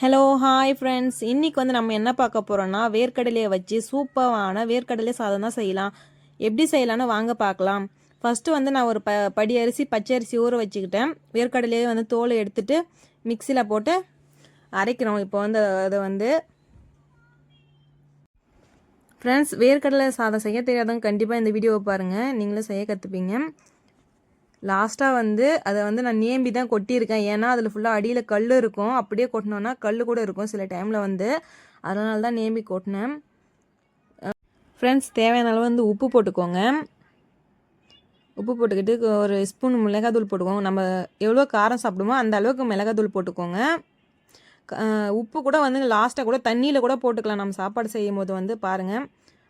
Hello hi friends இன்றைக்கி வந்து நம்ம என்ன பார்க்க போகிறோன்னா வேர்க்கடலையை வச்சு சூப்பரான வேர்க்கடலை சாதம் தான் செய்யலாம். எப்படி செய்யலாம்னு வாங்க பார்க்கலாம். ஃபஸ்ட்டு வந்து நான் ஒரு ப படி அரிசி பச்சை அரிசி ஊற வச்சுக்கிட்டேன். வேர்க்கடலையே வந்து தோலை எடுத்துட்டு மிக்சியில் போட்டு அரைக்கிறோம். இப்போ வந்து அதை வந்து ஃப்ரெண்ட்ஸ் வேர்க்கடலை சாதம் செய்ய தெரியாதவங்க கண்டிப்பாக இந்த வீடியோவை பாருங்கள் நீங்களும் செய்ய கற்றுப்பீங்க லாஸ்ட்டாக வந்து அதை வந்து நான் நேம்பி தான் கொட்டியிருக்கேன். ஏன்னா அதில் ஃபுல்லாக அடியில் கல் இருக்கும். அப்படியே கொட்டினோன்னா கல் கூட இருக்கும் சில டைமில் வந்து. அதனால தான் நேம்பி கொட்டினேன். ஃப்ரெண்ட்ஸ் தேவையான அளவு வந்து உப்பு போட்டுக்கோங்க. உப்பு போட்டுக்கிட்டு ஒரு ஸ்பூன் மிளகாத்தூள் போட்டுக்கோங்க. நம்ம எவ்வளோ காரம் சாப்பிடுமோ அந்த அளவுக்கு மிளகாத்தூள் போட்டுக்கோங்க. உப்பு கூட வந்து லாஸ்ட்டாக கூட தண்ணியில் கூட போட்டுக்கலாம். நம்ம சாப்பாடு செய்யும் போது வந்து பாருங்கள்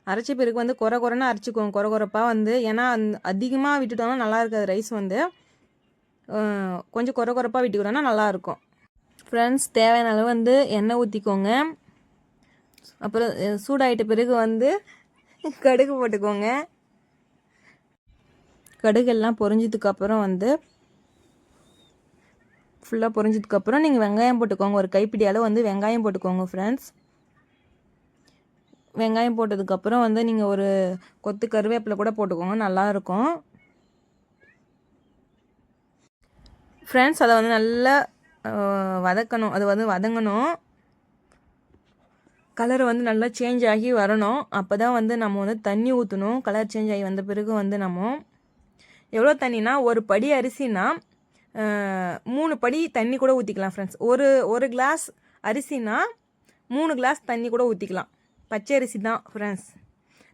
அரைச்ச பிறகு வந்து குறை குறைன்னு அரைச்சிக்கோங்க குறை குறைப்பாக வந்து ஏன்னா அதிகமாக விட்டுட்டோம்னா நல்லா இருக்காது ரைஸ் வந்து. கொஞ்சம் குறை குறைப்பாக விட்டுக்கிறோன்னா நல்லாயிருக்கும் ஃப்ரெண்ட்ஸ் தேவையான அளவு வந்து எண்ணெய் ஊற்றிக்கோங்க அப்புறம் சூடாயிட்ட பிறகு வந்து கடுகு போட்டுக்கோங்க. கடுகெல்லாம் பொரிஞ்சதுக்கப்புறம் வந்து ஃபுல்லாக பொரிஞ்சதுக்கப்புறம் நீங்கள் வெங்காயம் போட்டுக்கோங்க. ஒரு கைப்பிடி அளவு வந்து வெங்காயம் போட்டுக்கோங்க ஃப்ரெண்ட்ஸ் வெங்காயம் போட்டதுக்கப்புறம் வந்து நீங்கள் ஒரு கொத்து கருவேப்பிலை கூட போட்டுக்கோங்க நல்லாயிருக்கும் ஃப்ரெண்ட்ஸ் அதை வந்து நல்லா வதக்கணும். அது வந்து வதங்கணும். கலர் வந்து நல்லா சேஞ்ச் ஆகி வரணும். அப்போ தான் வந்து நம்ம வந்து தண்ணி ஊற்றணும் கலர் சேஞ்ச் ஆகி வந்த பிறகு வந்து நம்ம எவ்வளோ தண்ணினா ஒரு படி அரிசினா மூணு படி தண்ணி கூட ஊற்றிக்கலாம் ஃப்ரெண்ட்ஸ் ஒரு ஒரு கிளாஸ் அரிசினா மூணு கிளாஸ் தண்ணி கூட ஊற்றிக்கலாம் பச்சரிசி தான் ஃப்ரெண்ட்ஸ்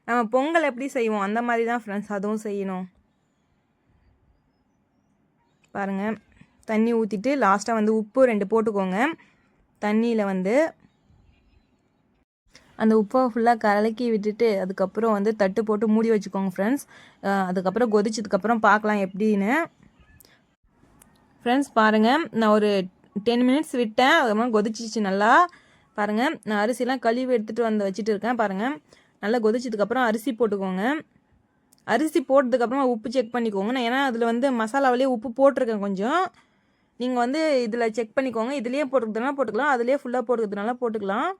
நம்ம பொங்கல் எப்படி செய்வோம்? அந்த மாதிரி தான் ஃப்ரெண்ட்ஸ் அதுவும் செய்யணும். பாருங்கள் தண்ணி ஊற்றிட்டு லாஸ்ட்டாக வந்து உப்பு ரெண்டு போட்டுக்கோங்க. தண்ணியில் வந்து அந்த உப்பை ஃபுல்லாக கலக்கி விட்டுட்டு அதுக்கப்புறம் வந்து தட்டு போட்டு மூடி வச்சுக்கோங்க ஃப்ரெண்ட்ஸ் அதுக்கப்புறம் கொதிச்சதுக்கப்புறம் பார்க்கலாம் எப்படின்னு. ஃப்ரெண்ட்ஸ் பாருங்கள் நான் ஒரு டென் மினிட்ஸ் விட்டேன். அதுக்கப்புறம் கொதிச்சிச்சு நல்லா. பாருங்கள் நான் அரிசிலாம் கழுவி எடுத்துகிட்டு வந்து வச்சுட்டு இருக்கேன் பாருங்கள் நல்லா கொதிச்சதுக்கப்புறம் அரிசி போட்டுக்கோங்க. அரிசி போட்டதுக்கப்புறமா உப்பு செக் பண்ணிக்கோங்க. நான் ஏன்னா அதில் வந்து மசாலாவிலேயே உப்பு போட்டிருக்கேன் கொஞ்சம். நீங்கள் வந்து இதில் செக் பண்ணிக்கோங்க. இதுலேயே போட்டுக்கிறதுனால போட்டுக்கலாம். அதுலேயே ஃபுல்லாக போட்டுக்கிறதுனால போட்டுக்கலாம்.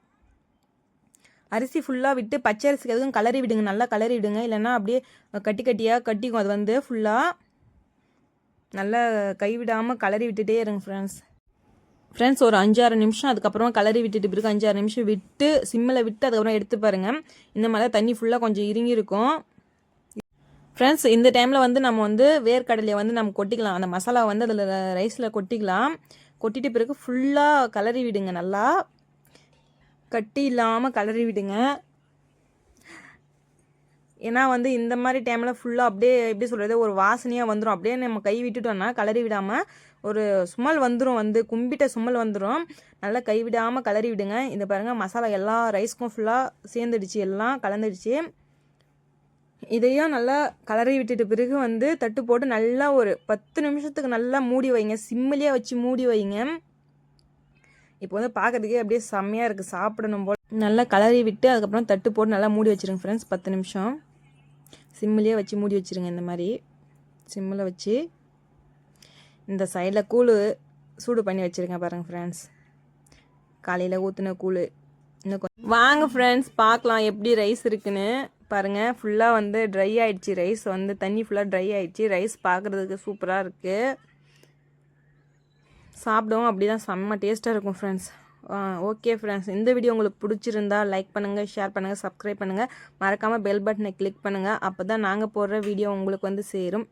அரிசி ஃபுல்லாக விட்டு பச்சை அரிசிக்கு எதுவும் கலரி விடுங்க. நல்லா கலரி விடுங்க. இல்லைன்னா அப்படியே கட்டி கட்டியாக கட்டிக்கும். அது வந்து ஃபுல்லாக நல்லா கைவிடாமல் கலரி விட்டுட்டே இருங்க ஃப்ரெண்ட்ஸ் ஃப்ரெண்ட்ஸ் ஒரு அஞ்சாறு நிமிஷம் அதுக்கப்புறமா கலரி விட்டுட்டு பிறகு அஞ்சாறு நிமிஷம் விட்டு சிம்மில் விட்டு அதுக்கப்புறம் எடுத்து பாருங்கள் இந்த மாதிரி தண்ணி ஃபுல்லாக கொஞ்சம் இறுங்கியிருக்கும். ஃப்ரெண்ட்ஸ் இந்த டைமில் வந்து நம்ம வந்து வேர்க்கடலையை வந்து நம்ம கொட்டிக்கலாம். அந்த மசாலா வந்து அதில் ரைஸில் கொட்டிக்கலாம். கொட்டிட்டு பிறகு ஃபுல்லாக கலரி விடுங்க நல்லா. கட்டி இல்லாமல் கலரி விடுங்க. ஏன்னா வந்து இந்த மாதிரி டைமில் ஃபுல்லாக அப்படியே எப்படி சொல்கிறது ஒரு வாசனையாக வந்துடும் அப்படியே நம்ம கை விட்டுட்டோம்னா கலரி விடாமல் ஒரு சுமல் வந்துடும் வந்து கும்பிட்ட சுமல் வந்துடும் நல்லா கைவிடாமல் கலரி விடுங்க. இந்த பாருங்கள் மசாலா எல்லா ரைஸ்க்கும் ஃபுல்லாக சேர்ந்துடுச்சு எல்லாம் கலந்துடுச்சு. இதையும் நல்லா கலரி விட்டுட்டு பிறகு வந்து தட்டு போட்டு நல்லா ஒரு பத்து நிமிஷத்துக்கு நல்லா மூடி வைங்க. சிம்மிலே வச்சு மூடி வைங்க. இப்போ வந்து பார்க்கறதுக்கே அப்படியே செம்மையாக இருக்குது சாப்பிடணும் போல். நல்லா கலரி விட்டு அதுக்கப்புறம் தட்டு போட்டு நல்லா மூடி வச்சுருங்க ஃப்ரெண்ட்ஸ் பத்து நிமிஷம். சிம்மிலேயே வச்சு மூடி வச்சுருங்க இந்த மாதிரி. சிம்மில் வச்சு இந்த சைடில் கூழ் சூடு பண்ணி வச்சுருங்க பாருங்கள் ஃப்ரெண்ட்ஸ் காலையில் ஊற்றின கூழ். இன்னும் கொஞ்சம் வாங்க ஃப்ரெண்ட்ஸ் பார்க்கலாம் எப்படி ரைஸ் இருக்குன்னு. பாருங்கள் ஃபுல்லாக வந்து ட்ரை ஆகிடுச்சி ரைஸ் வந்து தண்ணி ஃபுல்லாக ட்ரை ஆகிடுச்சி ரைஸ் பார்க்குறதுக்கு சூப்பராக இருக்குது சாப்பிடவும் அப்படி தான் செம்ம டேஸ்ட்டாக இருக்கும் ஃப்ரெண்ட்ஸ் ஓகே ஃப்ரெண்ட்ஸ் இந்த வீடியோ உங்களுக்கு பிடிச்சிருந்தா லைக் பண்ணுங்கள் ஷேர் பண்ணுங்கள் சப்ஸ்கிரைப் பண்ணுங்கள் மறக்காமல் பெல் பட்டனை கிளிக் பண்ணுங்கள் அப்போ தான் நாங்கள் போடுற வீடியோ உங்களுக்கு வந்து சேரும்.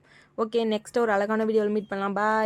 ஓகே நெக்ஸ்ட் ஒரு அழகான வீடியோவில் மீட் பண்ணலாம். பாய்